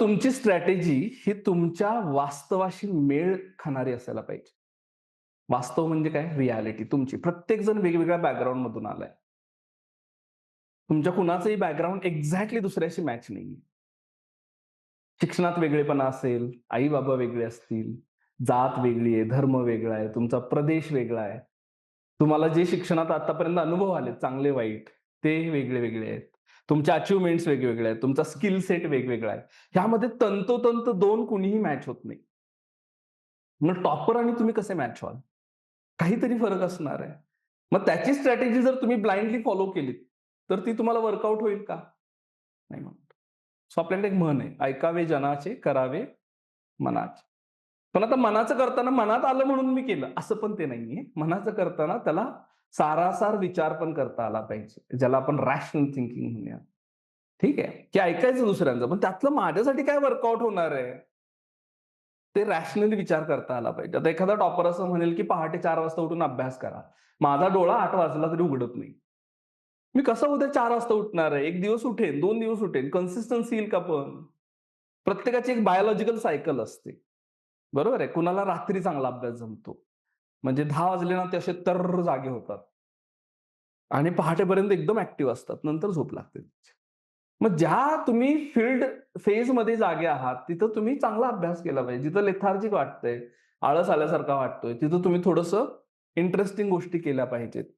तुमची स्ट्रॅटेजी ही तुमच्या वास्तवाशी मेळ खाणारी असायला पाहिजे. वास्तव म्हणजे काय? रियालिटी तुमची. प्रत्येक जण वेगवेगळ्या बॅकग्राऊंड मधून आलाय. तुमच्या कुणाचंही बॅकग्राऊंड एक्झॅक्टली दुसऱ्याशी मॅच नाही शिक्षणात वेगळेपणा असेल आई बाबा वेगळे असतील जात वेगळी आहे धर्म वेगळा आहे तुमचा प्रदेश वेगळा आहे. तुम्हाला जे शिक्षणात आतापर्यंत अनुभव आले चांगले वाईट ते वेगळे वेगळे आहेत. तुमच्या अचिव्हमेंट्स वेगवेगळ्या आहेत तुमचा स्किल सेट वेगवेगळा आहे. ह्यामध्ये तंतोतंत दोन कुणीही मॅच होत नाही. मग टॉपर आणि तुम्ही कसे मॅच व्हाल? काहीतरी फरक असणार आहे. मग त्याची स्ट्रॅटेजी जर तुम्ही ब्लाइंडली फॉलो केलीत तर ती तुम्हाला वर्कआउट होईल का? नाही म्हणत. सो आपल्याकडे एक म्हण आहे ऐकावे जनाचे करावे मनाचे पण आता मनाचं करताना मनात आलं म्हणून मी केलं. असं पण ते नाहीये. मनाचं करताना त्याला सारासार विचार पण करता आला पाहिजे ज्याला आपण रॅशनल थिंकिंग म्हणूया. ठीक आहे? की ऐकायचं दुसऱ्यांचं पण त्यातलं माझ्यासाठी काय वर्कआउट होणार आहे? ते रॅशनली विचार करता आला पाहिजे. आता एखादा टॉपर असं म्हणेल की पहाटे चार वाजता उठून अभ्यास करा. माझा डोळा आठ वाजला तरी उघडत नाही. मी कसं उद्या चार वाजता उठणार आहे? एक दिवस उठेन दोन दिवस उठेन कन्सिस्टन्सी येईल का पण? प्रत्येकाची एक बायोलॉजिकल सायकल असते. बरोबर आहे? कुणाला रात्री चांगला अभ्यास जमतो? म्हणजे दहा वाजले ना ते असे तर जागे होतात. आणि पहाटेपर्यंत एकदम ऍक्टिव्ह असतात. नंतर झोप लागते मग ज्या तुम्ही फील्ड फेजमध्ये जागे आहात तिथं तुम्ही चांगला अभ्यास केला पाहिजे. जिथं लेथार्जिक वाटतंय आळस आल्यासारखा वाटतोय तिथं तुम्ही थोडंसं इंटरेस्टिंग गोष्टी केल्या पाहिजेत.